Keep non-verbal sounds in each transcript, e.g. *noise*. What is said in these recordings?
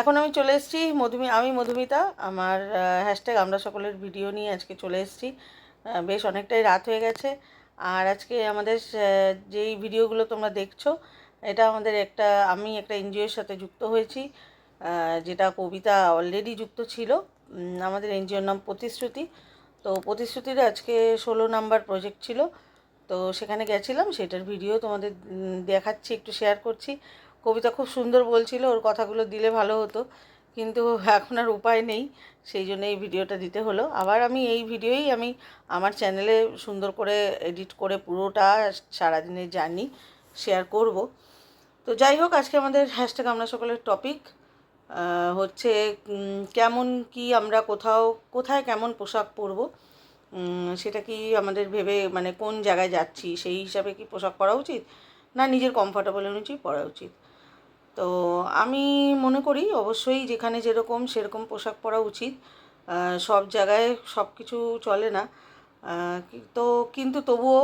এখন আমি চলে এসেছি মধুমি, আমি মধুমিতা, আমার হ্যাশট্যাগ আমরা সকলের ভিডিও নিয়ে আজকে চলে এসেছি। বেশ অনেকটাই রাত হয়ে গেছে। আর আজকে আমাদের যেই ভিডিওগুলো তোমরা দেখছ, এটা আমাদের একটা, আমি একটা এনজিওর সাথে যুক্ত হয়েছি। যেটা কবিতা অলরেডি যুক্ত ছিল। আমাদের এনজিওর নাম প্রতিশ্রুতি। তো প্রতিশ্রুতির আজকে ষোলো নাম্বার প্রজেক্ট ছিল। তো সেখানে গেছিলাম, সেটার ভিডিও তোমাদের দেখাচ্ছি, একটু শেয়ার করছি। কবিতা খুব সুন্দর বলছিল, ওর কথাগুলো দিলে ভালো হতো। কিন্তু এখন আর উপায় নেই, সেই জন্য এই ভিডিওটা দিতে হলো। আবার আমি এই ভিডিওই আমি আমার চ্যানেলে সুন্দর করে এডিট করে পুরোটা সারাদিনের জার্নি শেয়ার করব। তো যাই হোক, আজকে আমাদের হ্যাশট্যাগ আমরা সকলের টপিক হচ্ছে কেমন কি আমরা কোথাও, কোথায় কেমন পোশাক পরবো সেটা কি আমাদের ভেবে মানে কোন জায়গায় যাচ্ছি, সেই হিসাবে কি পোশাক পরা উচিত? না নিজের কমফর্টেবল অনুযায়ী পরা উচিত। তো আমি মনে করি অবশ্যই যেখানে যেরকম সেরকম পোশাক পরা উচিত। সব জায়গায় সব কিছু চলে না। তো কিন্তু তবুও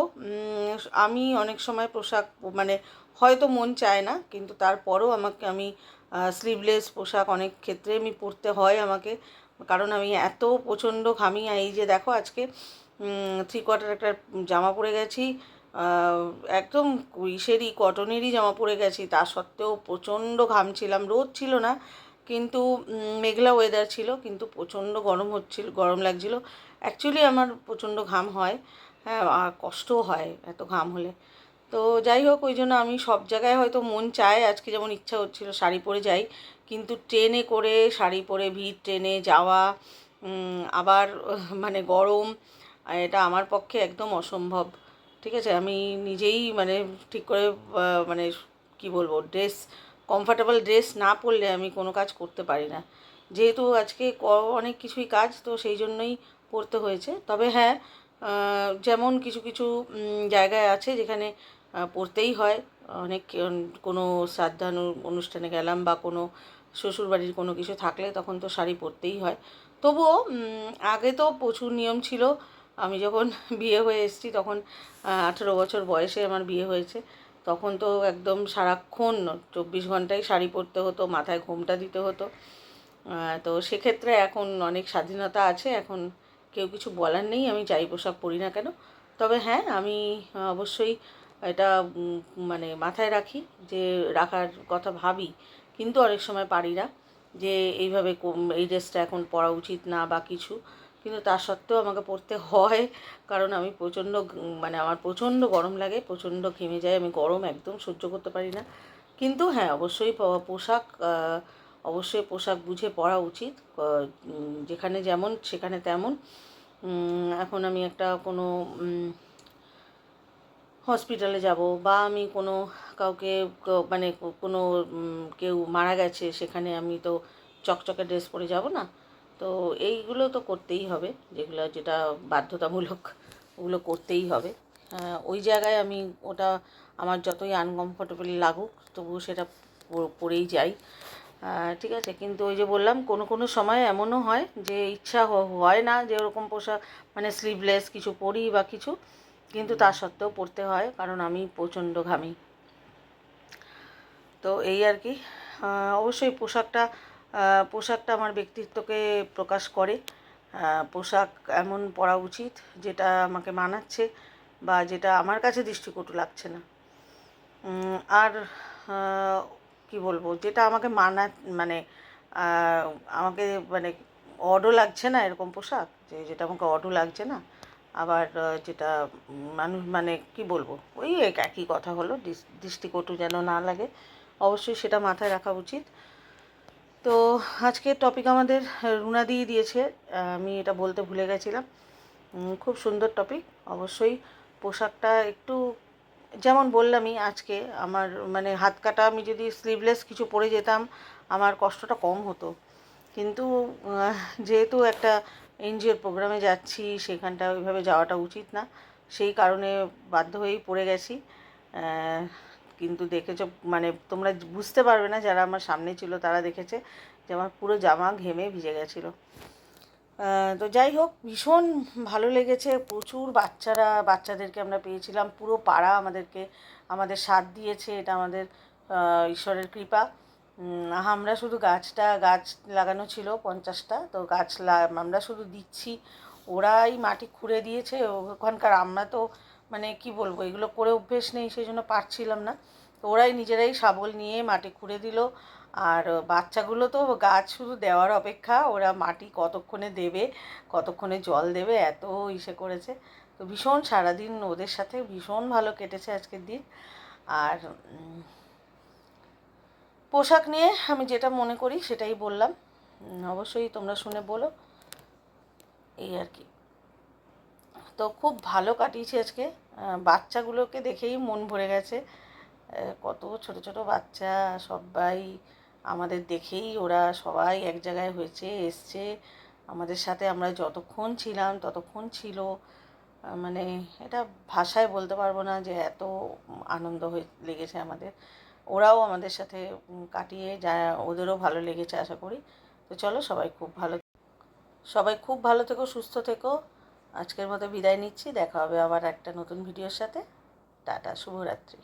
আমি অনেক সময় পোশাক মানে হয়তো মন চায় না, কিন্তু তারপরও আমাকে, আমি স্লিভলেস পোশাক অনেক ক্ষেত্রে আমি পরতে হয় আমাকে। কারণ আমি এত প্রচণ্ড ঘামি, এই যে দেখো আজকে থ্রি কোয়ার্টার একটা জামা পরে গেছি একদম ইসেরই কটনেরই জামা পরে গেছি। তা সত্ত্বেও প্রচণ্ড ঘামছিলাম রোদ ছিল না, কিন্তু মেঘলা ওয়েদার ছিল, কিন্তু প্রচণ্ড গরম হচ্ছিল, গরম লাগছিল। অ্যাকচুয়ালি আমার প্রচণ্ড ঘাম হয়। হ্যাঁ কষ্টও হয় এত ঘাম হলে। তো যাই হোক, ওই জন্য আমি সব জায়গায় হয়তো মন চায়, আজকে যেমন ইচ্ছা হচ্ছিল শাড়ি পরে যাই। কিন্তু ট্রেনে করে শাড়ি পরে ভিড়, ট্রেনে যাওয়া আবার মানে গরম, এটা আমার পক্ষে একদম অসম্ভব। ঠিক আছে? আমি নিজেই মানে ঠিক করে মানে কি বলব ড্রেস কমফর্টেবল ড্রেস না পরলে আমি কোনো কাজ করতে পারি না। যেহেতু আজকে অনেক কিছুই কাজ, তো সেই জন্যই পড়তে হয়েছে। তবে হ্যাঁ যেমন কিছু কিছু জায়গায় আছে যেখানে পড়তেই হয়। অনেক কোনো শ্রাদ্ধানু, অনুষ্ঠানে গেলাম বা কোনো শ্বশুরবাড়ির কোনো কিছু থাকলে তখন তো শাড়ি পরতেই হয়। তবুও আগে তো প্রচুর নিয়ম ছিল। আমি যখন *laughs* বিয়ে হয়ে এসেছি তখন আঠেরো বছর বয়সে আমার বিয়ে হয়েছে, তখন তো একদম সারাক্ষণ চব্বিশ ঘন্টায় শাড়ি পরতে হতো, মাথায় ঘোমটা দিতে হতো। তো সেক্ষেত্রে এখন অনেক স্বাধীনতা আছে, এখন কেউ কিছু বলার নেই, আমি যাই পোশাক পরি না কেন। তবে হ্যাঁ আমি অবশ্যই এটা মানে মাথায় রাখি যে রাখার কথা ভাবি, কিন্তু অনেক সময় পারি না যে এইভাবে এই ড্রেসটা এখন পরা উচিত না বা কিছু। কিন্তু তা সত্ত্বেও আমাকে পরতে হয়, কারণ আমি প্রচণ্ড মানে আমার প্রচণ্ড গরম লাগে, প্রচণ্ড ঘেমে যায়, আমি গরম একদম সহ্য করতে পারি না। কিন্তু হ্যাঁ অবশ্যই পোশাক অবশ্যই পোশাক বুঝে পরা উচিত যেখানে যেমন, সেখানে তেমন। এখন আমি একটা কোনো হসপিটালে যাব বা আমি কোনো কাউকে মানে কোনো কেউ মারা গেছে, সেখানে আমি তো চকচকে ড্রেস পরে যাব না। তো এইগুলো তো করতেই হবে, যেগুলো যেটা বাধ্যতামূলক, ওগুলো করতেই হবে। ওই জায়গায় আমি ওটা আমার যতই আনকমফোর্টেবল লাগুক, তবুও সেটা পরেই যাই। ঠিক আছে, কিন্তু ওই যে বললাম, কোনো কোনো সময় এমনও হয় যে ইচ্ছা হয় না যে ওরকম পোশাক মানে স্লিভলেস কিছু পরি বা কিছু, কিন্তু তা সত্ত্বেও পরতে হয়, কারণ আমি প্রচণ্ড ঘামি তো এই আর কি। অবশ্যই পোশাকটা পোশাকটা আমার ব্যক্তিত্বকে প্রকাশ করে। পোশাক এমন পরা উচিত যেটা আমাকে মানাচ্ছে বা যেটা আমার কাছে দৃষ্টিকটু লাগছে না। আর কি বলব, যেটা আমাকে মানা মানে আমাকে মানে অডও লাগছে না এরকম পোশাক, যে যেটা আমাকে অডও লাগছে না। আবার যেটা মানুষ মানে কি বলব, ওই এক- একই কথা হলো দৃষ্টিকটু যেন না লাগে। অবশ্যই সেটা মাথায় রাখা উচিত। তো আজকের টপিক আমাদের রুনা দিয়ে দিয়েছে। আমি এটা বলতে ভুলে গেছিলাম। খুব সুন্দর টপিক অবশ্যই পোশাকটা একটু, যেমন বললামই আজকে, আমার মানে হাত কাটা, আমি যদি স্লিভলেস কিছু পরে যেতাম, আমার কষ্টটা কম হতো। কিন্তু যেহেতু একটা এনজিওর প্রোগ্রামে যাচ্ছি সেখানটা ওইভাবে যাওয়াটা উচিত না। সেই কারণে বাধ্য হয়েই পড়ে গেছি। কিন্তু দেখেছ মানে তোমরা বুঝতে পারবে না, যারা আমার সামনে ছিল তারা দেখেছে যে আমার পুরো জামা ঘেমে ভিজে গেছিল। তো যাই হোক, ভীষণ ভালো লেগেছে, প্রচুর বাচ্চারা, বাচ্চাদেরকে আমরা পেয়েছিলাম, পুরো পাড়া আমাদেরকে, আমাদের সাথ দিয়েছে, এটা আমাদের ঈশ্বরের কৃপা। আমরা শুধু গাছটা, গাছ লাগানো ছিল পঞ্চাশটা, তো গাছ আমরা শুধু দিচ্ছি, ওরাই মাটি খুঁড়ে দিয়েছে, ওখানকার আমরা তো মানে কি বলব, এগুলো করে অভ্যেস নেই, সেই জন্য পারছিলাম না। তো ওরাই নিজেরাই শাবল নিয়ে মাটি খুঁড়ে দিল। আর বাচ্চাগুলো তো গাছ শুধু দেওয়ার অপেক্ষা, ওরা মাটি কতক্ষণে দেবে, কতক্ষণে জল দেবে, এত ইসে করেছে। তো ভীষণ সারাদিন ওদের সাথে ভীষণ ভালো কেটেছে আজকের দিন। আর পোশাক নিয়ে আমি যেটা মনে করি সেটাই বললাম। অবশ্যই তোমরা শুনে বলো। এই আর কি। তো খুব ভালো কাটিয়েছি আজকে। বাচ্চাগুলোকে দেখেই মন ভরে গেছে। কত ছোট ছোট বাচ্চা, সবাই আমাদের দেখেই ওরা সবাই এক জায়গায় হয়েছে, এসছে। আমাদের সাথে আমরা যতক্ষণ ছিলাম ততক্ষণ ছিল। মানে এটা ভাষায় বলতে পারব না যে এত আনন্দ হয়ে লেগেছে আমাদের। ওরাও আমাদের সাথে কাটিয়ে যা ওদেরও ভালো লেগেছে আশা করি। তো চলো সবাই খুব ভালো, সবাই খুব ভালো থেকো, সুস্থ থেকো। আজকের মতো বিদায় নিচ্ছি দেখা হবে আবার একটা নতুন ভিডিওর সাথে। টাটা শুভরাত্রি।